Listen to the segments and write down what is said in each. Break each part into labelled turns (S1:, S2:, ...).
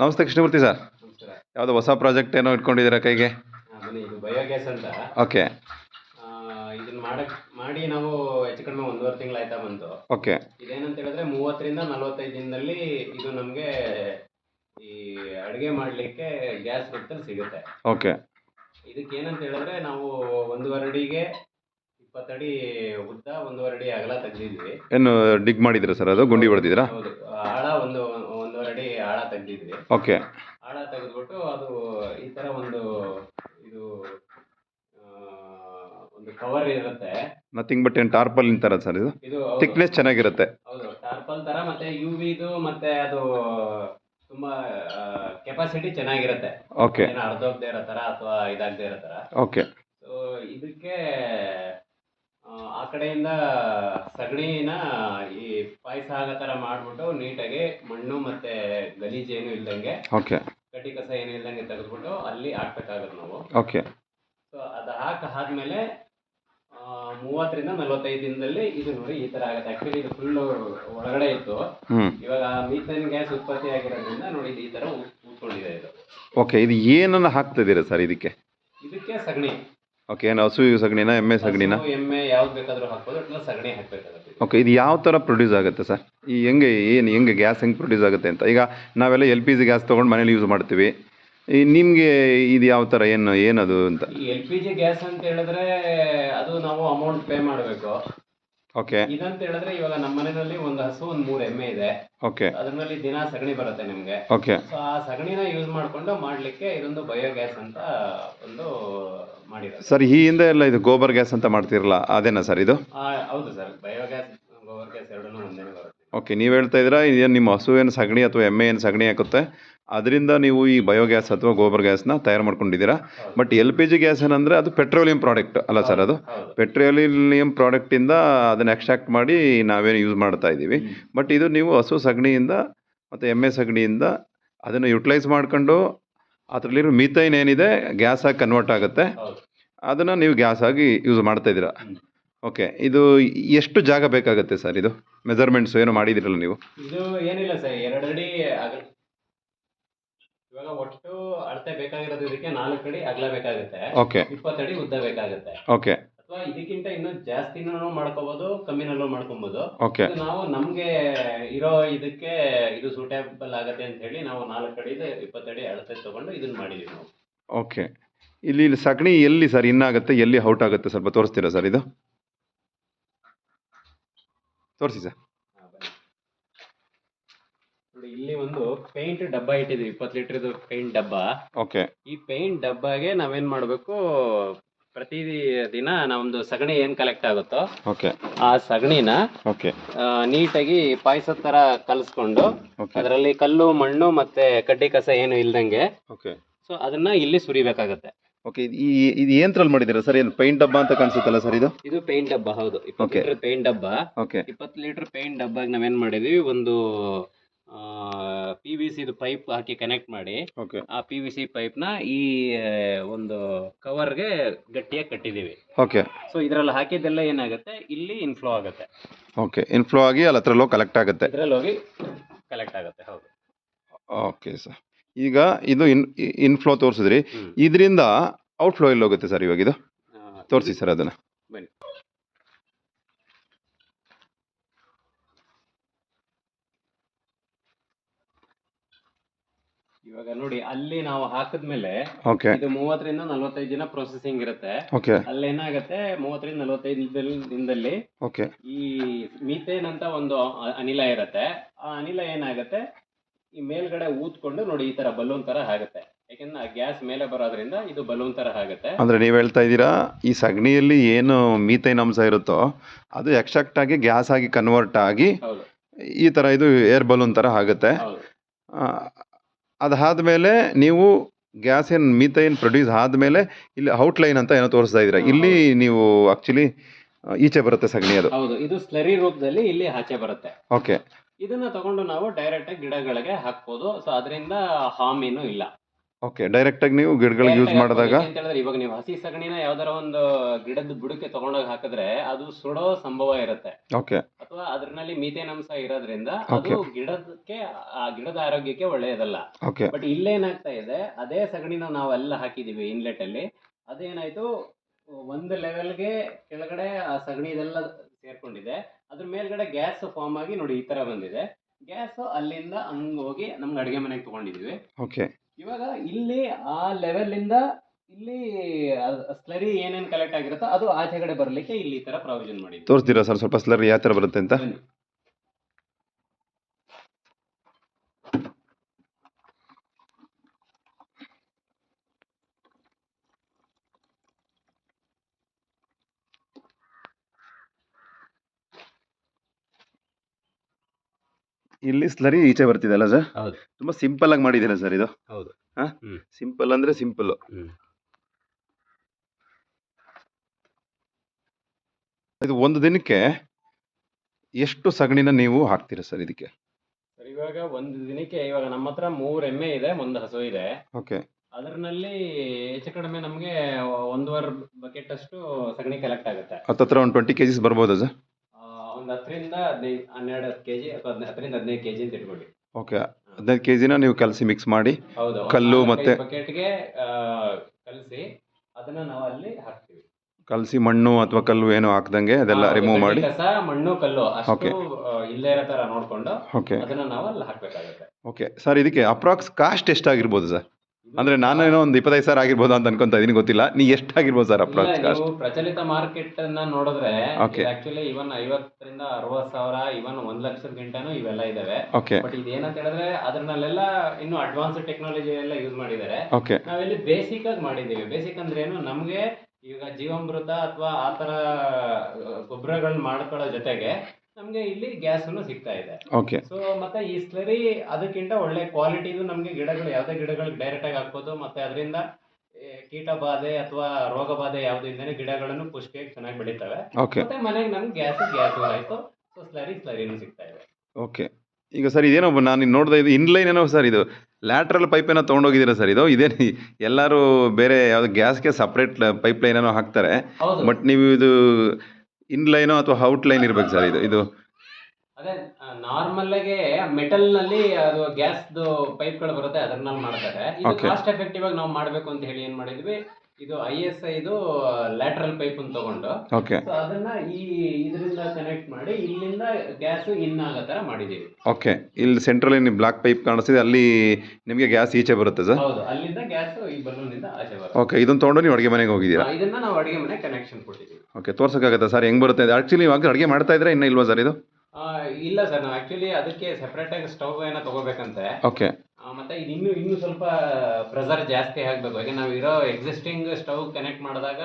S1: ನಮಸ್ತೆ ಕೃಷ್ಣಮೂರ್ತಿ ಸರ್.
S2: ನಮಸ್ಕಾರ
S1: ಯಾವುದೋ ಹೊಸ ಪ್ರಾಜೆಕ್ಟ್ ಏನೋ ಇಟ್ಕೊಂಡಿದ್ದೀರಾ ಕೈಗೆ?
S2: ಇದು ಬಯೋಗ್ಯಾಸ್ ಅಂತ.
S1: ಓಕೆ.
S2: ಇದನ್ನ ಮಾಡಕ್ ಮಾಡಿ ನಾವು ಹೆಚ್ಚು ಕಡಿಮೆ ಒಂದೂವರೆ ತಿಂಗಳಾಯ್ತಾ ಬಂತು
S1: ಓಕೆ.
S2: ಇದೇನಂತ ಹೇಳಿದ್ರೆ ಮೂವತ್ತರಿಂದ ನಲವತ್ತೈದು ದಿನದಲ್ಲಿ ಇದು ನಮಗೆ ಈ ಅಡುಗೆ ಮಾಡಲಿಕ್ಕೆ ಗ್ಯಾಸ್ ರೂಪದಲ್ಲಿ ಸಿಗುತ್ತೆ.
S1: ಓಕೆ.
S2: ಇದಕ್ಕೆ ಏನಂತ ಹೇಳಿದ್ರೆ ನಾವು ಒಂದೂವರೆ ಅಡಿಗೆ ಇಪ್ಪತ್ತಡಿ ಉದ್ದ ಒಂದೂವರೆ ಅಡಿ ಅಗಲ ತೆಗೆದಿದ್ವಿ.
S1: ಏನು ಡಿಗ್ ಮಾಡಿದ್ದೀರಾ ಸರ್ ಅದು? ಗುಂಡಿ ಹೊಡೆದಿದ್ದೀರಾ?
S2: ಹೌದು. ಆಳ ಒಂದು ತೆಗ್ದಿದ್ವಿ
S1: ಓಕೆ.
S2: ಆಳ ತೆಗೆದ್ಬಿಟ್ಟು ಅದು ಈ ತರ ಒಂದು ಇದು ಆ, ಒಂದು ಕವರ್ ಇರುತ್ತೆ.
S1: ನಥಿಂಗ್ ಬಟ್ ಏನು ಟಾರ್ಪಲ್ ತರ ಸರ್ ಇದು.
S2: ಇದು ಹೌದು.
S1: ಥಿಕ್ನೆಸ್ ಚೆನ್ನಾಗಿರುತ್ತೆ.
S2: ಹೌದು ಟಾರ್ಪಲ್ ತರ ಮತ್ತೆ ಯು ವಿದು ಮತ್ತೆ ಅದು ತುಂಬಾ ಕೆಪಾಸಿಟಿ ಚೆನ್ನಾಗಿರುತ್ತೆ.
S1: ಓಕೆ
S2: ಏನೋ ಅರ್ಧೋಗ್ದೇ ಇರೋ ತರ ಅಥವಾ ಇದಾಗದೇ ಇರೋ ತರ.
S1: ಓಕೆ
S2: ಸೊ ಇದಕ್ಕೆ ಆ, ಕಡೆಯಿಂದ ಸಗಣಿನ ಈ ಪಾಯಸ ಆಗೋ ಥರ ಮಾಡ್ಬಿಟ್ಟು ನೀಟಾಗಿ ಮಣ್ಣು ಮತ್ತೆ ಗಲೀಜೇನು ಏನು ಇಲ್ದಂಗೆ
S1: ಓಕೆ.
S2: ಕಟ್ಟಿ ಕಸ ಏನು ಇಲ್ದಂಗೆ ತೆಗೆದ್ಬಿಟ್ಟು ಅಲ್ಲಿ ಹಾಕ್ಬೇಕಾಗತ್ತೆ ನಾವು.
S1: ಓಕೆ.
S2: ಸೊ ಅದು ಹಾಕ ಆದ್ಮೇಲೆ ಮೂವತ್ತರಿಂದ ನಲವತ್ತೈದು ದಿನದಲ್ಲಿ ಇದು ನೋಡಿ ಈ ತರ ಆಗುತ್ತೆ. ಆಕ್ಚುಲಿ ಇದು ಫುಲ್ ಒಳಗಡೆ ಇತ್ತು. ಇವಾಗ ಮೀಥೇನ್ ಗ್ಯಾಸ್ ಉತ್ಪತ್ತಿ ಆಗಿರೋದ್ರಿಂದ ನೋಡಿ ಇದು ಈ ತರ ಉತ್ಕೊಂಡಿದೆ ಇದು.
S1: ಓಕೆ ಇದು ಏನನ್ನು ಹಾಕ್ತಿದ್ದೀರಾ ಸರ್ ಇದಕ್ಕೆ?
S2: ಇದಕ್ಕೆ ಸಗಣಿ.
S1: ಓಕೆ ಏನು ಹಸು ಸಗಣಿನ ಎಮ್ಮೆ ಸಗಣಿನ?
S2: ಎಮ್ಮೆ ಯಾವ್ದು ಬೇಕಾದ್ರೂ ಹಾಕ್ಬೋದು ಅಥವಾ ಸಗಣಿ ಹಾಕ್ಬೇಕಾಗುತ್ತೆ.
S1: ಓಕೆ ಇದು ಯಾವ ಥರ ಪ್ರೊಡ್ಯೂಸ್ ಆಗುತ್ತೆ ಸರ್ ಈ ಹೆಂಗೆ ಏನು ಹೆಂಗೆ ಗ್ಯಾಸ್ ಹೆಂಗೆ ಪ್ರೊಡ್ಯೂಸ್ ಆಗುತ್ತೆ ಅಂತ? ಈಗ ನಾವೆಲ್ಲ ಎಲ್ ಪಿ ಜಿ ಗ್ಯಾಸ್ ತೊಗೊಂಡು ಮನೇಲಿ ಯೂಸ್ ಮಾಡ್ತೀವಿ. ಈ ನಿಮಗೆ ಇದು ಯಾವ ಥರ ಏನು ಏನದು ಅಂತ?
S2: ಎಲ್ ಪಿ ಜಿ ಗ್ಯಾಸ್ ಅಂತ ಹೇಳಿದ್ರೆ ಅದು ನಾವು ಅಮೌಂಟ್ ಪೇ ಮಾಡಬೇಕು.
S1: ಓಕೆ
S2: ಇದಂತ ಹೇಳಿದ್ರೆ ಇವಾಗ ನಮ್ಮ ಮನೆಯಲ್ಲಿ ಒಂದು ಹಸು ಒಂದು ಮೂರು ಎಮ್ಮೆ ಇದೆ.
S1: ಓಕೆ
S2: ಅದ್ರಲ್ಲಿ ದಿನ ಸಗಣಿ ಬರುತ್ತೆ ನಿಮ್ಗೆ.
S1: ಓಕೆ
S2: ಸೊ ಆ ಸಗಣಿನ ಯೂಸ್ ಮಾಡ್ಕೊಂಡು ಮಾಡ್ಲಿಕ್ಕೆ ಇದೊಂದು ಬಯೋಗ್ಯಾಸ್ ಅಂತ ಒಂದು ಮಾಡಿರೋದು.
S1: ಸರ್ ಈ ಹಿಂದೆ ಎಲ್ಲ ಇದು ಗೋಬರ್ ಗ್ಯಾಸ್ ಅಂತ ಮಾಡ್ತಿರಲ್ಲ ಅದೇನಾ ಸರ್ ಇದು?
S2: ಆ, ಹೌದು ಸರ್ ಬಯೋಗ್ಯಾಸ್ ಗೋಬರ್ ಗ್ಯಾಸ್ ಎರಡನ್ನೂ ಒಂದೇನೆ ಬರುತ್ತೆ.
S1: ಓಕೆ ನೀವು ಹೇಳ್ತಾ ಇದ್ದೀರಾ ಇದೇನು ನಿಮ್ಮ ಹಸು ಏನು ಸಗಣಿ ಅಥವಾ ಎಮ್ಮೆ ಏನು ಸಗಣಿ ಹಾಕುತ್ತೆ ಅದರಿಂದ ನೀವು ಈ ಬಯೋಗ್ಯಾಸ್ ಅಥವಾ ಗೋಬರ್ ಗ್ಯಾಸ್ನ ತಯಾರು ಮಾಡ್ಕೊಂಡಿದ್ದೀರಾ. But L P G gas ಏನಂದರೆ ಅದು ಪೆಟ್ರೋಲಿಯಂ ಪ್ರಾಡಕ್ಟ್ ಅಲ್ಲ ಸರ್ ಅದು. ಪೆಟ್ರೋಲಿಯಂ ಪ್ರಾಡಕ್ಟಿಂದ ಅದನ್ನು ಎಕ್ಸ್ಟ್ರಾಕ್ಟ್ ಮಾಡಿ ನಾವೇನು ಯೂಸ್ ಮಾಡ್ತಾ ಇದ್ದೀವಿ. ಬಟ್ ಇದು ನೀವು ಹಸು ಸಗಣಿಯಿಂದ ಮತ್ತು ಎಮ್ಮೆ ಸಗಣಿಯಿಂದ ಅದನ್ನು ಯುಟಿಲೈಸ್ ಮಾಡ್ಕೊಂಡು ಅದರಲ್ಲಿರೋ ಮೀಥೈನ್ ಏನಿದೆ ಗ್ಯಾಸ್ ಆಗಿ ಕನ್ವರ್ಟ್ ಆಗುತ್ತೆ. ಅದನ್ನು ನೀವು ಗ್ಯಾಸ್ ಆಗಿ ಯೂಸ್ ಮಾಡ್ತಾ ಇದ್ದೀರಾ. ಓಕೆ ಇದು ಎಷ್ಟು ಜಾಗ ಬೇಕಾಗುತ್ತೆ ಸರ್ ಇದು? ಮೆಜರ್ಮೆಂಟ್ಸ್ ಏನು ಮಾಡಿದಿರಲ್ಲ ನೀವು?
S2: ಇದು ಏನಿಲ್ಲ ಸರ್ ಎರಡು ಅಡಿ ಇವಾಗ ಒಟ್ಟು ಅಳತೆ ಬೇಕಾಗಿರೋದು ಇದಕ್ಕೆ ನಾಲ್ಕು ಅಡಿ ಅಗಲ ಬೇಕಾಗುತ್ತೆ.
S1: ಓಕೆ
S2: ಇಪ್ಪತ್ತಡಿ ಉದ್ದ ಬೇಕಾಗುತ್ತೆ.
S1: ಓಕೆ
S2: ಅಥವಾ ಇದಕ್ಕಿಂತ ಇನ್ನೂ ಜಾಸ್ತಿನೂ ಮಾಡ್ಕೋಬಹುದು ಕಮ್ಮಿನಲ್ಲೂ ಮಾಡ್ಕೊಬಹುದು
S1: ಓಕೆ
S2: ಇದು ನಾವು ನಮ್ಗೆ ಇರೋ ಇದಕ್ಕೆ ಇದು ಸೂಟೇಬಲ್ ಆಗತ್ತೆ ಅಂತ ಹೇಳಿ ನಾವು ನಾಲ್ಕು ಅಡಿದು ಇಪ್ಪತ್ತಡಿ ಅಳತೆ ತಗೊಂಡು ಇದನ್ನ ಮಾಡಿದೀವಿ ನಾವು.
S1: ಓಕೆ ಇಲ್ಲಿ ಇಲ್ಲಿ ಸಗಣಿ ಎಲ್ಲಿ ಸರ್ ಇನ್ನಾಗುತ್ತೆ ಎಲ್ಲಿ ಔಟ್ ಆಗುತ್ತೆ ಸ್ವಲ್ಪ ತೋರಿಸ್ತೀರಾ ಸರ್ ಇದು? ತೋರಿಸಿ ಸರ್.
S2: ಇಲ್ಲಿ ಒಂದು ಪೇಂಟ್ ಡಬ್ಬ ಇಟ್ಟಿದ್ವಿ ಇಪ್ಪತ್ತು ಲೀಟರ್ ಪೇಂಟ್ ಡಬ್ಬ.
S1: ಓಕೆ.
S2: ಈ ಪೇಂಟ್ ಡಬ್ಬಗೆ ನಾವೇನ್ ಮಾಡ್ಬೇಕು ಪ್ರತಿ ದಿನ ನಮ್ದು ಸಗಣಿ ಏನ್ ಕಲೆಕ್ಟ್ ಆಗುತ್ತೋ
S1: ಓಕೆ.
S2: ಆ ಸಗಣಿನ
S1: ಓಕೆ.
S2: ನೀಟಾಗಿ ಪಾಯಸದ ತರ ಕಲಿಸ್ಕೊಂಡು ಅದರಲ್ಲಿ ಕಲ್ಲು ಮಣ್ಣು ಮತ್ತೆ ಕಡ್ಡಿ ಕಸ ಏನು ಇಲ್ದಂಗೆ
S1: ಓಕೆ.
S2: ಸೊ ಅದನ್ನ ಇಲ್ಲಿ ಸುರಿಬೇಕಾಗತ್ತೆ.
S1: ಓಕೆ ಈ ಇದು ಏನ್ರಲ್ಲಿ ಮಾಡಿದ್ದೀರಾ ಸರ್? ಏನು ಪೇಂಟ್ ಡಬ್ಬ ಅಂತ ಕಾಣಿಸುತ್ತಲ್ಲ ಸರ್ ಇದು?
S2: ಇದು ಪೇಂಟ್ ಡಬ್ಬ ಹೌದು. ಇಪ್ಪತ್ತು. ಲೀಟರ್ ಪೇಂಟ್ ಡಬ್ಬ.
S1: ಓಕೆ.
S2: ಇಪ್ಪತ್ತು ಲೀಟರ್ ಪೇಂಟ್ ಡಬ್ಬಾಗ ನಾವೇನ್ ಮಾಡಿದೀವಿ ಒಂದು ಪಿ ವಿ ಸಿ ಪೈಪ್ ಹಾಕಿ ಕನೆಕ್ಟ್ ಮಾಡಿ
S1: ಓಕೆ
S2: ಆ ಪಿ ವಿ ಸಿ ಪೈಪ್ನ ಈ ಒಂದು ಕವರ್ಗೆ ಗಟ್ಟಿಯಾಗಿ ಕಟ್ಟಿದೀವಿ
S1: ಓಕೆ
S2: ಸೊ ಇದರಲ್ಲಿ ಹಾಕಿದ್ದೆಲ್ಲ ಏನಾಗುತ್ತೆ? ಇಲ್ಲಿ ಇನ್ಫ್ಲೋ ಆಗುತ್ತೆ.
S1: ಓಕೆ ಇನ್ಫ್ಲೋ ಆಗಿ ಅಲ್ಲಿ ಹತ್ರ ಕಲೆಕ್ಟ್ ಆಗುತ್ತೆ.
S2: ಇದರಲ್ಲಿ ಹೋಗಿ ಕಲೆಕ್ಟ್ ಆಗುತ್ತೆ ಹೌದು.
S1: ಓಕೆ ಸರ್ ಈಗ ಇದು ಇನ್ ಇನ್ಫ್ಲೋ ತೋರಿಸಿದ್ರಿ. ಇದರಿಂದ ಔಟ್ಫ್ಲೋ ಎಲ್ಲಿ ಹೋಗುತ್ತೆ ಸರ್ ಇವಾಗ ಇದು? ತೋರಿಸಿ ಸರ್ ಅದನ್ನು.
S2: ಇವಾಗ ನೋಡಿ ಅಲ್ಲಿ ನಾವು ಹಾಕಿದ್ಮೇಲೆ
S1: ಓಕೆ
S2: ಇದು ಮೂವತ್ತರಿಂದ ನಲವತ್ತೈದು ದಿನ ಪ್ರೊಸೆಸಿಂಗ್ ಇರುತ್ತೆ.
S1: ಓಕೆ
S2: ಅಲ್ಲಿ ಏನಾಗುತ್ತೆ ಮೂವತ್ತರಿಂದ ನಲವತ್ತೈದು ದಿನದಲ್ಲಿ-
S1: ಓಕೆ
S2: ಈ ಮೀಥೇನ್ ಅಂತ ಒಂದು ಅ- ಅನಿಲ ಇರುತ್ತೆ. ಆ ಅನಿಲ ಏನಾಗುತ್ತೆ ಈ ಮೇಲ್ಗಡೆ ಊದ್ಕೊಂಡು ನೋಡಿ ಈ ತರ ಬಲೂನ್ ತರ ಆಗುತ್ತೆ. ಯಾಕಂದ್ರೆ ಆ ಗ್ಯಾಸ್ ಮೇಲೆ ಬರೋದ್ರಿಂದ ಇದು ಬಲೂನ್ ತರ ಆಗುತ್ತೆ.
S1: ಅಂದ್ರೆ ನೀವು ಹೇಳ್ತಾ ಇದ್ದೀರಾ ಈ ಸಗಣಿಯಲ್ಲಿ ಏನು ಮೀಥೈನ್ ಅಂಶ ಇರುತ್ತೋ ಅದು ಎಕ್ಸಾಕ್ಟ್ ಆಗಿ ಗ್ಯಾಸ್ ಆಗಿ ಕನ್ವರ್ಟ್ ಆಗಿ
S2: ಹೌದು.
S1: ಈ ತರ ಇದು ಏರ್ ಬಲೂನ್ ತರ ಆಗುತ್ತೆ.
S2: ಹೌದು.
S1: ಅದಾದಮೇಲೆ ನೀವು ಗ್ಯಾಸ್ ಏನು ಮೀಥೇನ್ ಪ್ರೊಡ್ಯೂಸ್ ಆದಮೇಲೆ ಇಲ್ಲಿ ಔಟ್ಲೈನ್ ಅಂತ ಏನೋ ತೋರಿಸ್ತಾ ಇದ್ದೀರಾ. ಇಲ್ಲಿ ನೀವು ಆ್ಯಕ್ಚುಲಿ ಈಚೆ ಬರುತ್ತೆ ಸಗಣಿ ಅದು.
S2: ಹೌದು ಇದು ಸ್ಲರಿ ರೂಪದಲ್ಲಿ ಇಲ್ಲಿ ಆಚೆ ಬರುತ್ತೆ.
S1: ಓಕೆ
S2: ಇದನ್ನ ತಗೊಂಡು ನಾವು ಡೈರೆಕ್ಟ್ ಆಗಿ ಗಿಡಗಳಿಗೆ ಹಾಕ್ಬೋದು. ಸೊ ಅದರಿಂದ ಹಾರ್ಮ್ ಏನು ಇಲ್ಲ.
S1: ಓಕೆ ಡೈರೆಕ್ಟ್ ಆಗಿ ನೀವು ಗಿಡಗಳಿಗೆ ಯೂಸ್ ಮಾಡಿದಾಗ?
S2: ಅಂತ ಹೇಳಿದ್ರೆ ಇವಾಗ ನೀವು ಹಸಿ ಸಗಣಿನ ಯಾವ್ದಾರ ಒಂದು ಗಿಡದ ಬುಡಕ್ಕೆ ತಗೊಂಡೋಗಿ ಹಾಕಿದ್ರೆ ಅದು ಸುಡೋ ಸಂಭವ ಇರುತ್ತೆ.
S1: ಓಕೆ
S2: ಅಥವಾ ಅದ್ರಲ್ಲಿ ಮೀಥೇನ್ ಅಂಶ ಇರೋದ್ರಿಂದ ಅದು ಗಿಡಕ್ಕೆ ಆ ಗಿಡದ ಆರೋಗ್ಯಕ್ಕೆ ಒಳ್ಳೆಯದಲ್ಲ.
S1: ಓಕೆ
S2: ಬಟ್ ಇಲ್ಲೇನಾಗ್ತಾ ಇದೆ ಅದೇ ಸಗಣಿನ ನಾವೆಲ್ಲ ಹಾಕಿದೀವಿ ಇನ್ಲೆಟ್ ಅಲ್ಲಿ. ಅದೇನಾಯ್ತು ಒಂದು ಲೆವೆಲ್ಗೆ ಕೆಳಗಡೆ ಆ ಸಗಣಿ ಇದೆಲ್ಲ ಸೇರ್ಕೊಂಡಿದೆ. ಅದ್ರ ಮೇಲ್ಗಡೆ ಗ್ಯಾಸ್ ಫಾರ್ಮ್ ಆಗಿ ನೋಡಿ ಈ ತರ ಬಂದಿದೆ. ಗ್ಯಾಸ್ ಅಲ್ಲಿಂದ ಹಂಗ್ ಹೋಗಿ ನಮ್ಗೆ ಅಡಿಗೆ ಮನೆಗೆ ತಗೊಂಡಿದೀವಿ.
S1: ಓಕೆ
S2: ಇವಾಗ ಇಲ್ಲಿ ಆ ಲೆವೆಲ್ ಇಂದ ಇಲ್ಲಿ ಸ್ಲರಿ ಏನೇನು ಕಲೆಕ್ಟ್ ಆಗಿರುತ್ತೋ ಅದು ಆಚೆಗಡೆ ಬರಲಿಕ್ಕೆ ಇಲ್ಲಿ ಈ ತರ ಪ್ರಾವಿಷನ್ ಮಾಡಿ
S1: ತೋರಿಸ್ತೀರಾ ಸರ್ ಸ್ವಲ್ಪ ಸ್ಲರಿ ಯಾವ ಥರ ಬರುತ್ತೆ ಅಂತ? ಇಲ್ಲಿ ಸ್ಲರಿ ಈಚೆ ಬರ್ತಿದಲ್ಲ ಸರ್?
S2: ಹೌದು.
S1: ತುಂಬಾ ಸಿಂಪಲ್ ಆಗಿ ಮಾಡಿದ್ದೀರಾ ಸರ್ ಇದು?
S2: ಹೌದು.
S1: ಹಾ?
S2: ಹ್ಮ್.
S1: ಸಿಂಪಲ್ ಅಂದ್ರೆ ಸಿಂಪಲ್
S2: ಹ್ಮ್.
S1: ಇದು ಒಂದು ದಿನಕ್ಕೆ ಎಷ್ಟು ಸಗಣಿನ ನೀವು ಹಾಕ್ತೀರಾ ಸರ್ ಇದಕ್ಕೆ?
S2: ಸರ್, ಇವಾಗ ಒಂದು ದಿನಕ್ಕೆ ಇವಾಗ ನಮ್ಮ ಹತ್ರ ಮೂರ್ ಎಮ್ಮೆ ಇದೆ ಒಂದು ಹಸು ಇದೆ.
S1: ಓಕೆ.
S2: ಅದರಲ್ಲಿ ಹೆಚ್ಚು ಕಡಿಮೆ ನಮಗೆ ಒಂದೂವರೆ ಬಕೆಟ್ ಅಷ್ಟು ಸಗಣಿ ಕಲೆಕ್ಟ್ ಆಗುತ್ತೆ.
S1: ಹತ್ತತ್ರ ಒಂದು ಟ್ವೆಂಟಿ ಕೆಜಿಸ್ ಬರ್ಬೋದಾ ಸರ್?
S2: ಒಂದ್ ಹತ್ತರಿಂದ ಹದಿನೈದು ಹನ್ನೆರಡು ಕೆಜಿ ಅಥವಾ ಹತ್ತರಿಂದ ಹದಿನೈದು ಕೆಜಿ ಅಂತ ಇಟ್ಕೊಳ್ಳಿ
S1: ಓಕೆ ಹದಿನೈದು ಕೆಜಿನ ನೀವು ಕಲಸಿ ಮಿಕ್ಸ್ ಮಾಡಿ
S2: ಹೌದು
S1: ಕಲ್ಲು ಮತ್ತೆ-
S2: ಬಕೆಟ್ಗೆ ಕಲಸಿ ಅದನ್ನ ನಾವು ಅಲ್ಲಿ ಹಾಕ್ತೀವಿ.
S1: ಕಲಸಿ ಮಣ್ಣು ಅಥವಾ ಕಲ್ಲು ಏನು ಹಾಕ್ದಂಗೆ ಅದೆಲ್ಲ ರಿಮೂವ್ ಮಾಡಿ.
S2: ಕಸ ಮಣ್ಣು ಕಲ್ಲು ಓಕೆ. ಇಲ್ಲೇ ಇರೋ ತರ ನೋಡ್ಕೊಂಡು
S1: ಓಕೆ.
S2: ಅದನ್ನ ನಾವು ಅಲ್ಲಿ ಹಾಕ್ಬೇಕಾಗುತ್ತೆ.
S1: ಓಕೆ ಸರ್ ಇದಕ್ಕೆ ಅಪ್ರಾಕ್ಸ್ ಕಾಸ್ಟ್ ಎಷ್ಟಾಗಿರ್ಬೋದು ಸರ್? ಅಂದ್ರೆ ನಾನೇನೋ ಒಂದು ಇಪ್ಪತ್ತೈದು ಸಾವಿರ ಆಗಿರ್ಬೋದು ಅಂತ ಅನ್ಕೊಂತ ಇದೀನಿ ಗೊತ್ತಿಲ್ಲ. ನೀ ಎಷ್ಟು ಆಗಿರ್ಬೋದು
S2: ಸರ್
S1: ಅಪ್ರಾಕ್ಸ್ ಕಾಸ್ಟ್
S2: ನೀವು ಪ್ರಚಲಿತ ಮಾರ್ಕೆಟ್ ಅನ್ನ ನೋಡಿದ್ರೆ
S1: Okay.
S2: ಆಕ್ಚುಲಿ ಇವನ್ ಐವತ್ತರಿಂದ ಅರವತ್ ಸಾವಿರ ಇವನ್ ಒಂದ್ ಲಕ್ಷದ ಗಂಟೆನೂ ಇವೆಲ್ಲ ಇದಾವೆ.
S1: ಓಕೆ
S2: ಬಟ್ ಇದೇನಂತ ಹೇಳಿದ್ರೆ ಅದ್ರಲ್ಲೆಲ್ಲ ಇನ್ನು ಅಡ್ವಾನ್ಸ್ ಟೆಕ್ನಾಲಜಿ ಎಲ್ಲ ಯೂಸ್ ಮಾಡಿದ್ದಾರೆ.
S1: ಓಕೆ
S2: ನಾವಿಲ್ಲಿ ಬೇಸಿಕ್ ಆಗಿ ಮಾಡಿದ್ದೀವಿ. ಬೇಸಿಕ್ ಅಂದ್ರೆ ಏನು? ನಮ್ಗೆ ಈಗ ಜೀವಾಮೃತ ಅಥವಾ ಆ ತರ ಗೊಬ್ಬರಗಳನ್ನ ಮಾಡ್ಕೊಳ್ಳೋ ಜೊತೆಗೆ ನಮ್ಗೆ ಇಲ್ಲಿ ಗ್ಯಾಸ್ ಸಿಗ್ತಾ ಇದೆ.
S1: ಓಕೆ
S2: ಸೊ ಮತ್ತೆ ಈ ಸ್ಲರಿ ಅದಕ್ಕಿಂತ ಒಳ್ಳೆ ಕ್ವಾಲಿಟಿದು ನಮಗೆ ಗಿಡಗಳು ಯಾವುದೇ ಗಿಡಗಳಿಗೆ ಡೈರೆಕ್ಟ್ ಆಗಿ ಹಾಕ್ಬೋದು. ಮತ್ತೆ ಅದರಿಂದ ಕೀಟ ಬಾಧೆ ಅಥವಾ ರೋಗ ಬಾಧೆ ಯಾವ್ದು ಗಿಡಗಳನ್ನು ಪುಷ್ಟಿಯಾಗಿ ಚೆನ್ನಾಗಿ ಬೆಳಿತವೆ.
S1: ಓಕೆ
S2: ಮತ್ತೆ ಮನೆಗೆ ನಮ್ಗೆ ಗ್ಯಾಸ್ ಗ್ಯಾಸ್ ಆಯ್ತು. ಸೊ ಸ್ಲರಿ ಸ್ಲರಿನೂ ಸಿಗ್ತಾ ಇದೆ.
S1: ಓಕೆ ಈಗ ಸರ್ ಇದೇನೋ ನಾನು ನೋಡ್ದೆ ಇದು ಇನ್ಲೈನ್ ಏನೋ ಸರ್ ಇದು ಲ್ಯಾಟ್ರಲ್ ಪೈಪ್ ಏನೋ ತೊಗೊಂಡೋಗಿದ್ದೀರಾ ಸರ್ ಇದು? ಇದೇ ಎಲ್ಲರೂ ಬೇರೆ ಯಾವುದು ಗ್ಯಾಸ್ಗೆ ಸಪ್ರೇಟ್ ಪೈಪ್ ಲೈನ್ ಏನೋ ಹಾಕ್ತಾರೆ. ಬಟ್ ನೀವು ಇದು ಇನ್ಲೈನೋ ಅಥವಾ ಔಟ್ ಲೈನ್ ಇರ್ಬೇಕು ಸರ್ ಇದು ಇದು?
S2: ಅದೇ ನಾರ್ಮಲ್ ಆಗಿ ಮೆಟಲ್ನಲ್ಲಿ ಅದು ಗ್ಯಾಸ್ ಪೈಪ್ಗಳು ಬರುತ್ತೆ ಅದ್ರಲ್ಲಿ ಮಾಡ್ತಾರೆ. ಇದು
S1: Okay.
S2: ಕಾಸ್ಟ್ ಎಫೆಕ್ಟಿವ್ ಆಗಿ ನಾವು ಮಾಡ್ಬೇಕು ಅಂತ ಹೇಳಿ ಏನ್ ಮಾಡಿದ್ವಿ? ಇದು ಐ ಎಸ್ ಐದು ಲ್ಯಾಟ್ರಲ್ ಪೈಪ್ ತಗೊಂಡು.
S1: ಓಕೆ
S2: ಸೊ ಅದನ್ನ ಈ ಇದರಿಂದ ಕನೆಕ್ಟ್ ಮಾಡಿ ಇಲ್ಲಿಂದ ಗ್ಯಾಸ್ ಇನ್ ಆಗೋ ತರ ಮಾಡಿದೀವಿ
S1: ಓಕೆ ಇಲ್ಲಿ ಸೆಂಟ್ರಲ್ಲಿ ನೀವು ಬ್ಲಾಕ್ ಪೈಪ್ ಕಾಣಿಸ್ತಿದೆ ಅಲ್ಲಿ ನಿಮಗೆ ಗ್ಯಾಸ್ ಈಚೆ ಬರುತ್ತೆ ಸರ್?
S2: ಹೌದು ಅಲ್ಲಿಂದ ಗ್ಯಾಸ್ ಈ ಬಲೂನ್ ಇಂದ ಆಚೆ ಬರುತ್ತೆ.
S1: ಓಕೆ ಇದನ್ನ ತೊಗೊಂಡು ನೀವು ಅಡುಗೆ ಮನೆಗೆ ಹೋಗಿದ್ದೀರಾ?
S2: ಇದನ್ನ ನಾವು ಅಡಿಗೆ ಮನೆ ಕನೆಕ್ಷನ್ ಕೊಟ್ಟಿದ್ದೀವಿ.
S1: ಓಕೆ ತೋರ್ಸೋಕ್ಕಾಗತ್ತಾ ಸರ್ ಹೆಂಗ್ ಬರುತ್ತೆ? ಆ್ಯಕ್ಚುಲಿ ಇವಾಗ ಅಡುಗೆ ಮಾಡ್ತಾ ಇದ್ರೆ ಇನ್ನೂ ಇಲ್ವಾ ಸರ್ ಇದು?
S2: ಆ, ಇಲ್ಲ ಸರ್ ನಾವು ಆಕ್ಚುಲಿ ಅದಕ್ಕೆ ಸೆಪರೇಟ್ ಆಗಿ ಸ್ಟವ್ ಏನೋ ತಗೋಬೇಕಂತೆ.
S1: ಓಕೆ
S2: ಮತ್ತೆ ಇದು ಇನ್ನು ಇನ್ನು ಸ್ವಲ್ಪ ಪ್ರೆಸರ್ ಜಾಸ್ತಿ ಆಗಬೇಕು. ಯಾಕೆ ನಾವು ಇರೋ ಎಕ್ಸಿಸ್ಟಿಂಗ್ ಸ್ಟವ್ ಕನೆಕ್ಟ್ ಮಾಡಿದಾಗ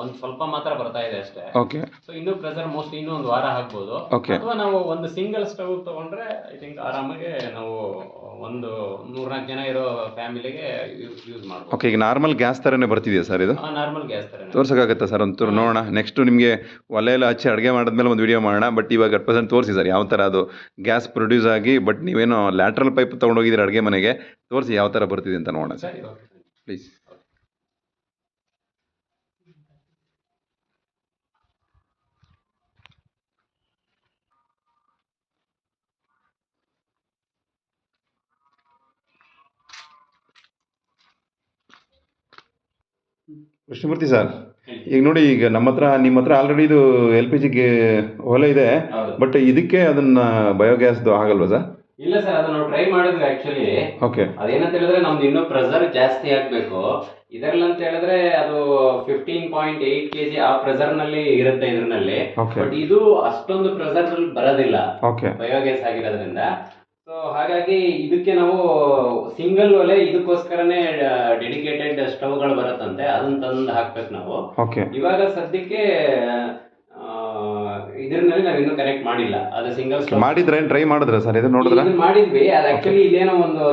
S2: ಒಂದು ಸ್ವಲ್ಪ ಮಾತ್ರ ಬರ್ತಾ ಇದೆ ಅಷ್ಟೇ.
S1: ಓಕೆ
S2: ಸೊ ಇನ್ನು ಪ್ರೆಸರ್ ಮೋಸ್ಟ್ಲಿ ಇನ್ನೂ ಒಂದು ವಾರ ಹಾಕ್ಬೋದು
S1: ಓಕೆ
S2: ಅಥವಾ ನಾವು ಒಂದು ಸಿಂಗಲ್ ಸ್ಟವ್ ತಗೊಂಡ್ರೆ ಐ ಥಿಂಕ್ ಆರಾಮಾಗಿ ನಾವು ಒಂದು ಮೂರ್ನಾಲ್ಕು ಜನ ಇರೋ ಫ್ಯಾಮಿಲಿಗೆ ಯೂಸ್ ಮಾಡ್ಬೋದು.
S1: ಓಕೆ ಈಗ ನಾರ್ಮಲ್ ಗ್ಯಾಸ್ ಥರನೇ ಬರ್ತಿದೆಯಾ ಸರ್ ಇದು?
S2: ನಾರ್ಮಲ್ ಗ್ಯಾಸ್ ಥರ
S1: ತೋರ್ಸೋಕ್ಕಾಗತ್ತಾ ಸರ್ ಒಂಚೂರು ನೋಡೋಣ. ನೆಕ್ಸ್ಟು ನಿಮಗೆ ಒಲೆ ಎಲ್ಲ ಹಚ್ಚಿ ಅಡುಗೆ ಮಾಡಿದ್ಮೇಲೆ ಒಂದು ವಿಡಿಯೋ ಮಾಡೋಣ. ಬಟ್ ಇವಾಗ ಅಟ್ ಪ್ರೆಸೆಂಟ್ ತೋರಿಸಿ ಸರ್ ಯಾವ ಥರ ಅದು ಗ್ಯಾಸ್ ಪ್ರೊಡ್ಯೂಸ್ ಆಗಿ ಬಟ್ ನೀವೇನೋ ಲ್ಯಾಟ್ರಲ್ ಪೈಪ್ ತೊಗೊಂಡೋಗಿದ್ದೀರ ಅಡುಗೆ ಮನೆಗೆ ತೋರಿಸಿ ಯಾವ ಥರ ಬರ್ತಿದೆ ಅಂತ ನೋಡೋಣ. ಸರ್ ಪ್ಲೀಸ್ ಕೃಷ್ಣಮೂರ್ತಿ ಸರ್ ಈಗ ನೋಡಿ ಈಗ ನಮ್ಮ ಹತ್ರ ನಿಮ್ಮ ಹತ್ರ ಆಲ್ರೆಡಿ ಇದು ಎಲ್ ಪಿ ಜಿಗೆ ಒಲೆ ಇದೆ ಬಟ್ ಇದಕ್ಕೆ ಅದನ್ನ ಬಯೋಗ್ಯಾಸ್ದು ಆಗಲ್ವಾ ಸರ್?
S2: ಇಲ್ಲ ಸರ್ ಅದನ್ನ ನಾವು ಟ್ರೈ ಮಾಡಿದ್ವಿ ಆಕ್ಚುಲಿ
S1: ಓಕೆ
S2: ಅದೇನಂತ ಹೇಳಿದ್ರೆ ನಮ್ದು ಇನ್ನೂ ಪ್ರೆಸರ್ ಜಾಸ್ತಿ ಆಗಬೇಕು. ಇದರಲ್ಲಿ ಅಂತ ಹೇಳಿದ್ರೆ ಅದು ಫಿಫ್ಟೀನ್ ಪಾಯಿಂಟ್ ಏಟ್ ಕೆಜಿ ಆ ಪ್ರೆಸರ್ನಲ್ಲಿ ಇರುತ್ತೆ ಇದ್ರಲ್ಲಿ ಬಟ್ ಇದು ಅಷ್ಟೊಂದು ಪ್ರೆಸರ್ ಬರೋದಿಲ್ಲ. ಬಯೋಗ್ಯಾಸ್ ಆಗಿರೋದ್ರಿಂದ. ಸೊ ಹಾಗಾಗಿ ಇದಕ್ಕೆ ನಾವು ಸಿಂಗಲ್ ಒಲೆ ಇದಕ್ಕೋಸ್ಕರನೇ ಡೆಡಿಕೇಟೆಡ್ ಸ್ಟವ್ಗಳು ಬರುತ್ತಂತೆ. ಅದನ್ನ ತಂದು ಹಾಕ್ಬೇಕು ನಾವು. ಇವಾಗ ಸದ್ಯಕ್ಕೆ ಇದ್ರಲ್ಲಿ ನಾವು ಇನ್ನೂ ಕನೆಕ್ಟ್ ಮಾಡಿಲ್ಲ. ಅದು ಸಿಂಗಲ್ ಸ್ಟೋರ್
S1: ಮಾಡಿದ್ರೆ ಟ್ರೈ ಮಾಡಿದ್ರೆ ಸರ್? ಇದು ನೋಡಿದ್ರೆ?
S2: ಇದನ್ನ ಮಾಡಿದ್ವಿ. ಅದು ಆಕ್ಚುಲಿ ಇಲ್ಲೇನೋ ಒಂದು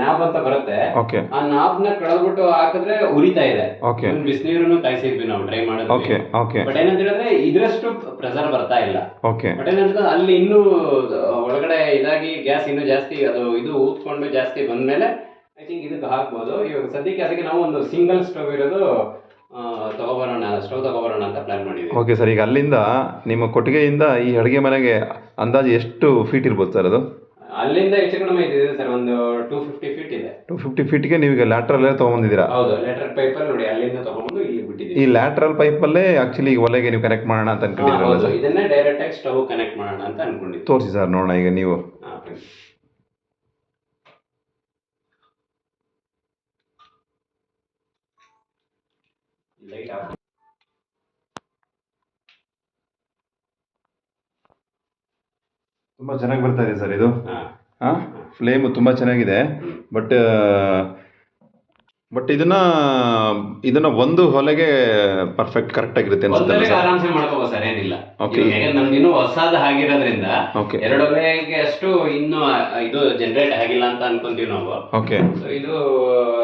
S2: ನಾಬ್ ಅಂತ ಬರುತ್ತೆ.
S1: ಓಕೆ
S2: ಆ ನಾಬ್ನ ಕಳೆದ್ಬಿಟ್ಟು ಹಾಕಿದ್ರೆ ಉರಿತಾ ಇದೆ.
S1: ಓಕೆ
S2: ಬಿಸಿನೀರನ್ನು ಕಾಯಿಸಿದ್ವಿ ನಾವು ಟ್ರೈ
S1: ಓಕೆ
S2: ಮಾಡಿದ್ವಿ
S1: ಓಕೆ
S2: ಬಟ್ ಏನಂತ ಹೇಳಿದ್ರೆ ಇದರಷ್ಟು ಪ್ರೆಸರ್ ಬರ್ತಾ ಇಲ್ಲ.
S1: ಓಕೆ
S2: ಬಟ್ ಏನಂತ ಅಲ್ಲಿ ಇನ್ನೂ ಒಳಗಡೆ ಇದಾಗಿ ಗ್ಯಾಸ್ ಇನ್ನೂ ಜಾಸ್ತಿ ಅದು ಇದು ಊದ್ಕೊಂಡು ಜಾಸ್ತಿ ಬಂದ್ಮೇಲೆ ಐ ಥಿಂಕ್ ಇದಕ್ಕೆ ಹಾಕ್ಬೋದು. ಇವಾಗ ಸದ್ಯಕ್ಕೆ ಅದಕ್ಕೆ ನಾವು ಒಂದು ಸಿಂಗಲ್ ಸ್ಟವ್ ಇರೋದು ತಗೊಬರೋಣ ಸ್ಟವ್ ತಗೊಬರೋಣ ಅಂತ ಪ್ಲಾನ್ ಮಾಡಿದ್ವಿ.
S1: ಓಕೆ ಸರ್ ಈಗ ಅಲ್ಲಿಂದ ನಿಮ್ಮ ಕೊಟ್ಟಿಗೆಯಿಂದ ಈ ಅಡುಗೆ ಮನೆಗೆ ಅಂದಾಜು ಎಷ್ಟು ಫೀಟ್ ಇರ್ಬೋದು ಸರ್ ಅದು?
S2: ಅಲ್ಲಿಂದ ಹೆಚ್ಚು ಕಡಿಮೆ ಇದೆ ಸರ್ ಒಂದು ಟೂ ಫಿಫ್ಟಿ ಫೀಟ್ ಇದೆ.
S1: ಟು ಫಿಫ್ಟಿ ಫೀಟ್ಗೆ ನೀವು ಈಗ ಲ್ಯಾಟ್ರಲ್ಲೇ ತೊಗೊಂಬಂದಿದ್ದೀರಾ?
S2: ಹೌದು ಲೆಟರ್ ಪೈಪರ್ ನೋಡಿ ಅಲ್ಲಿಂದ ತಗೊಂಡು ಇಲ್ಲಿ
S1: ಈ
S2: ಬಿಟ್ಟಿದ್ದೀವಿ
S1: ಲ್ಯಾಟ್ರಲ್ ಪೈಪಲ್ಲೇ ಆ್ಯಕ್ಚುಲಿ ಈಗ ಒಲೆಗೆ ನೀವು ಕನೆಕ್ಟ್ ಮಾಡೋಣ ಅಂತ ಅನ್ಕೊಂಡಿದ್ದೀರಲ್ಲ
S2: ಹೌದು
S1: ಸರ್
S2: ಇದನ್ನೇ ಡೈರೆಕ್ಟ್ ಆಗಿ ಸ್ಟವ್ ಕನೆಕ್ಟ್ ಮಾಡೋಣ ಅಂತ ಅನ್ಕೊಂಡಿದ್ವಿ
S1: ತೋರಿಸಿ ಸರ್ ನೋಡೋಣ ಈಗ ನೀವು.
S2: ಹಾ, ಲೈಟ್ ಆಫ್
S1: ತುಂಬಾ ಚೆನ್ನಾಗಿ ಬರ್ತಾ ಇದೆ ಸರ್ ಇದು.
S2: ಹಾ.
S1: ಫ್ಲೇಮ್ ತುಂಬಾ ಚೆನ್ನಾಗಿದೆ. ಬಟ್ ಬಟ್ ಇದನ್ನ ಇದನ್ನ ಒಂದು ಹೊಲೆಗೆ ಪರ್ಫೆಕ್ಟ್ ಕರೆಕ್ಟ್ ಆಗಿರುತ್ತೆ ಅನ್ಸುತ್ತೆ ಸರ್?
S2: ಆರಾಮ್ಸೆ ಮಾಡ್ಕೋಬಹುದು ಸರ್ ಏನಿಲ್ಲ.
S1: Okay.
S2: ಯಾಕಂದ್ರೆ ನಮ್ದು ಇನ್ನೂ ಹೊಸಾದ ಆಗಿರೋದ್ರಿಂದ
S1: ಓಕೆ
S2: ಎರಡು ಒಲೆಗೆ ಅಷ್ಟು ಇನ್ನು ಆ- ಇದು ಜನರೇಟ್ ಆಗಿಲ್ಲ ಅಂತ ಅನ್ಕೊಂತೀವಿ ನಾವು.
S1: ಓಕೆ
S2: ಸೊ ಇದು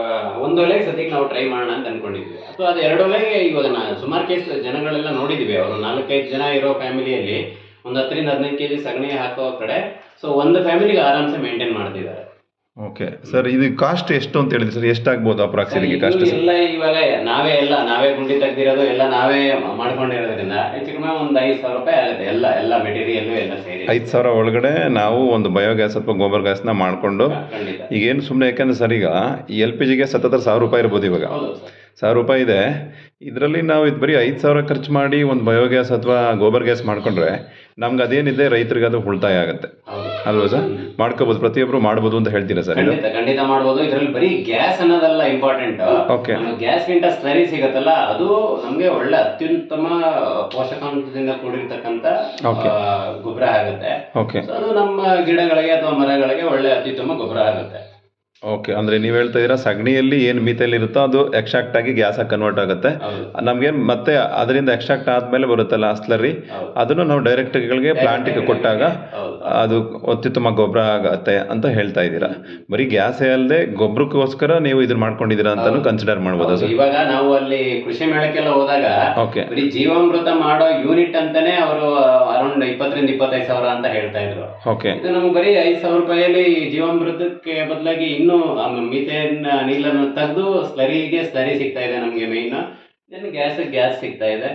S2: ಆ, ಒಂದು ಒಲೆಗೆ ಸದ್ಯಕ್ಕೆ ನಾವು ಟ್ರೈ ಮಾಡೋಣ ಅಂತ ಅನ್ಕೊಂಡಿದ್ವಿ. ಅಥವಾ ಅದು ಎರಡು ಒಲೆಗೆ ಇವಾಗ ನಾ ಸುಮಾರು ಕೇಸ್ ಜನಗಳೆಲ್ಲ ನೋಡಿದೀವಿ. ಅವರು ನಾಲ್ಕೈದು ಜನ ಇರೋ ಫ್ಯಾಮಿಲಿಯಲ್ಲಿ ಒಂದ್ ಹತ್ತರಿಂದ ಹದಿನೈದು ಕೆಜಿ ಸಗಣಿ ಹಾಕೋ ಕಡೆ ಸೊ ಒಂದು ಫ್ಯಾಮಿಲಿಗೆ ಆರಾಮ್ಸೆ ಮೇಂಟೈನ್ ಮಾಡ್ತಿದ್ದಾರೆ.
S1: ಓಕೆ. ಸರ್ ಇದು ಕಾಸ್ಟ್ ಎಷ್ಟು ಅಂತ ಹೇಳಿದ್ರಿ ಸರ್? ಎಷ್ಟಾಗ್ಬೋದು ಅಪ್ರಾಕ್ಸಿಮೇಟ್ಲಿ ಕಾಸ್ಟ್
S2: ಎಲ್ಲ ಇವಾಗ ನಾವೇ ಎಲ್ಲ ನಾವೇ ಗುಂಡಿ ತೆಗ್ದಿರೋದು ಎಲ್ಲ ನಾವೇ ಮಾಡ್ಕೊಂಡಿರೋದ್ರಿಂದ ಹೆಚ್ಚು ಕಡಿಮೆ ಒಂದು ಐದು ಸಾವಿರ ರೂಪಾಯಿ ಆಗುತ್ತೆ. ಎಲ್ಲ ಎಲ್ಲ ಮೆಟೀರಿಯಲ್ ಎಲ್ಲ ಸೇರಿ.
S1: ಐದು ಸಾವಿರ ಒಳಗಡೆ ನಾವು ಒಂದು ಬಯೋಗ್ಯಾಸ್ ಅಥವಾ ಗೋಬರ್ ಗ್ಯಾಸ್ನ ಮಾಡಿಕೊಂಡು
S2: ಖಂಡಿತ.
S1: ಈಗೇನು ಸುಮ್ಮನೆ ಯಾಕಂದ್ರೆ ಸರ್ ಈಗ ಈ ಎಲ್ ಪಿ ಜಿಗೆ ಸತತ ಸಾವಿರ ರೂಪಾಯಿ ಇರ್ಬೋದು ಇವಾಗ.
S2: ಹೌದು ಸರ್.
S1: ಸಾವಿರ ರೂಪಾಯಿ ಇದೆ. ಇದರಲ್ಲಿ ನಾವು ಇದು ಬರೀ ಐದು ಸಾವಿರ ಖರ್ಚು ಮಾಡಿ ಒಂದು ಬಯೋಗ್ಯಾಸ್ ಅಥವಾ ಗೋಬರ್ ಗ್ಯಾಸ್ ಮಾಡ್ಕೊಂಡ್ರೆ ನಮ್ಗೆ ಅದೇನಿದೆ ರೈತರಿಗೆ ಅದು ಉಳಿತಾಯ ಆಗುತ್ತೆ.
S2: ಹೌದು.
S1: ಅಲ್ವಾ ಸರ್? ಮಾಡ್ಕೋಬಹುದು ಪ್ರತಿಯೊಬ್ಬರು ಮಾಡಬಹುದು ಅಂತ ಹೇಳ್ತೀರಾ ಸರ್ ಇದು?
S2: ಖಂಡಿತ ಮಾಡಬಹುದು ಇದರಲ್ಲಿ ಇದ್ರಲ್ಲಿ ಬರೀ ಗ್ಯಾಸ್ ಅನ್ನೋದಲ್ಲ ಇಂಪಾರ್ಟೆಂಟ್
S1: ಓಕೆ
S2: ಗ್ಯಾಸ್ ಗಿಂತ ಸ್ಲರಿ ಸಿಗತ್ತಲ್ಲ ಅದು ನಮ್ಗೆ ಒಳ್ಳೆ ಅತ್ಯುತ್ತಮ ಪೋಷಕಾಂಶದಿಂದ ಕೂಡಿರ್ತಕ್ಕಂತ
S1: Okay.
S2: ಗೊಬ್ಬರ ಆಗುತ್ತೆ.
S1: ಓಕೆ
S2: So ಅದು ನಮ್ಮ ಗಿಡಗಳಿಗೆ ಅಥವಾ ಮರಗಳಿಗೆ ಒಳ್ಳೆ ಅತ್ಯುತ್ತಮ ಗೊಬ್ಬರ ಆಗುತ್ತೆ.
S1: ಓಕೆ ಅಂದ್ರೆ ನೀವು ಹೇಳ್ತಾ ಇದೀರಾ ಸಗಣಿಯಲ್ಲಿ ಏನು ಮೀಥೇಲ್ ಇರುತ್ತೋ ಅದು ಎಕ್ಸ್ಟ್ರಾಕ್ಟ್ ಆಗಿ ಗ್ಯಾಸ್ ಆಗಿ ಕನ್ವರ್ಟ್ ಆಗುತ್ತೆ. ನಮ್ಗೆ ಮತ್ತೆ ಅದರಿಂದ ಎಕ್ಸ್ಟ್ರಾಕ್ಟ್ ಆದ್ಮೇಲೆ ಬರುತ್ತಲ್ಲ ಅಸ್ಲರಿ
S2: ಹೌದು.
S1: ಅದನ್ನು ನಾವು ಡೈರೆಕ್ಟ್ಗಳಿಗೆ ಪ್ಲಾಂಟಿಗೆ ಕೊಟ್ಟಾಗ
S2: ಹೌದು.
S1: ಅದು ಅತ್ಯುತ್ತಮ ಗೊಬ್ಬರ ಆಗತ್ತೆ ಅಂತ ಹೇಳ್ತಾ ಇದ್ದೀರಾ. ಬರೀ ಗ್ಯಾಸ್ ಅಲ್ಲದೆ ಗೊಬ್ಬರಕ್ಕೋಸ್ಕರ ನೀವು ಇದನ್ನ ಮಾಡ್ಕೊಂಡಿದ್ದೀರಾ ಅಂತಾನು ಕನ್ಸಿಡರ್ ಮಾಡ್ಬೋದು.
S2: ಸೊ
S1: ಸರ್
S2: ಇವಾಗ ನಾವು ಅಲ್ಲಿ ಕೃಷಿ ಮೇಳಕ್ಕೆಲ್ಲ ಹೋದಾಗ
S1: ಓಕೆ.
S2: ಬರೀ ಜೀವಾಮೃತ ಮಾಡೋ ಯೂನಿಟ್ ಅಂತಾನೆ ಅವರು ಅರೌಂಡ್ ಇಪ್ಪತ್ತರಿಂದ ಇಪ್ಪತ್ತೈದು ಸಾವಿರ ಅಂತ ಹೇಳ್ತಾ ಇದ್ರು.
S1: ಓಕೆ.
S2: ಇದು ನಮ್ಗೆ ಬರೀ ಐದು ಸಾವಿರ ರೂಪಾಯಲ್ಲಿ ಜೀವಾಮೃತಕ್ಕೆ ಬದಲಾಗಿ ಇನ್ನೂ ಮೀಥೇನ್ ನೀಲನ್ನು ತೆಗೆದು ಸ್ಲರಿಗೆ ಸ್ಲರಿ ಸಿಗ್ತಾ ಇದೆ ನಮಗೆ ಮೇಯ್ನ್ ದೆನ್ ಗ್ಯಾಸ್ ಗ್ಯಾಸ್ ಸಿಗ್ತಾ ಇದೆ.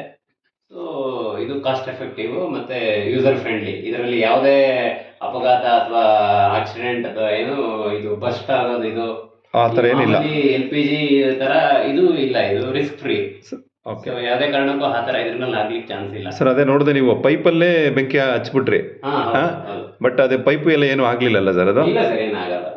S2: ಸೊ ಇದು ಕಾಸ್ಟ್ ಎಫೆಕ್ಟಿವ್ ಮತ್ತೆ ಯೂಸರ್ ಫ್ರೆಂಡ್ಲಿ ಇದರಲ್ಲಿ ಯಾವುದೇ ಅಪಘಾತ ಅಥವಾ ಆಕ್ಸಿಡೆಂಟ್ ಅಥವಾ ಏನು ಇದು ಬಸ್ಟ್ ಆಗೋದು ಇದು
S1: ಆ ಥರ ಏನಿಲ್ಲ.
S2: ಎಲ್ ಪಿ ಜಿ ತರ ಇದು ಇಲ್ಲ ಇದು ರಿಸ್ಕ್ ಫ್ರೀ
S1: ಓಕೆ
S2: ಯಾವುದೇ ಕಾರಣಕ್ಕೂ ಆ ತರ ಇದ್ರಲ್ಲಿ ಆಗ್ಲಿಕ್ಕೆ ಚಾನ್ಸ್ ಇಲ್ಲ.
S1: ಸರ್ ಅದೇ ನೋಡಿದೆ ನೀವು ಪೈಪಲ್ಲೇ ಬೆಂಕಿ ಹಚ್ಬಿಟ್ರಿ. ಬಟ್ ಅದೇ ಪೈಪ್ ಎಲ್ಲ ಏನು ಆಗ್ಲಿಲ್ಲಲ್ಲ ಸರ್ ಅದು?
S2: ಇಲ್ಲ ಸರ್ ಏನಾಗಲ್ಲ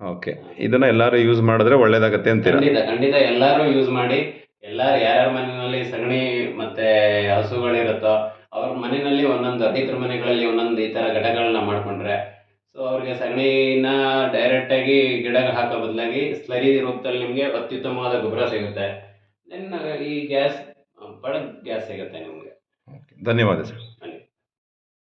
S1: ಓಕೆ ಇದನ್ನ ಎಲ್ಲರೂ ಯೂಸ್ ಮಾಡಿದ್ರೆ ಒಳ್ಳೇದಾಗತ್ತೆ ಅಂತೀರಾ?
S2: ಖಂಡಿತ ಎಲ್ಲರೂ ಯೂಸ್ ಮಾಡಿ. ಎಲ್ಲಾರು ಯಾರ್ಯಾರ ಮನೆಯಲ್ಲಿ ಸಗಣಿ ಮತ್ತೆ ಹಸುಗಳಿರುತ್ತೋ ಅವ್ರ ಮನೆಯಲ್ಲಿ ಒಂದೊಂದು ರೈತರ ಮನೆಗಳಲ್ಲಿ ಒಂದೊಂದು ಈ ತರ ಘಟಕಗಳನ್ನ ಮಾಡ್ಕೊಂಡ್ರೆ. ಸೊ ಅವ್ರಿಗೆ ಸಗಣಿನ ಡೈರೆಕ್ಟ್ ಆಗಿ ಗಿಡಕ್ಕೆ ಹಾಕೋ ಬದಲಾಗಿ ಸ್ಲರಿ ರೂಪದಲ್ಲಿ ನಿಮಗೆ ಅತ್ಯುತ್ತಮವಾದ ಗೊಬ್ಬರ ಸಿಗುತ್ತೆ. ದೆನ್ ಈ ಗ್ಯಾಸ್ ಬಡ ಗ್ಯಾಸ್ ಸಿಗುತ್ತೆ ನಿಮಗೆ.
S1: ಧನ್ಯವಾದ ಸರ್.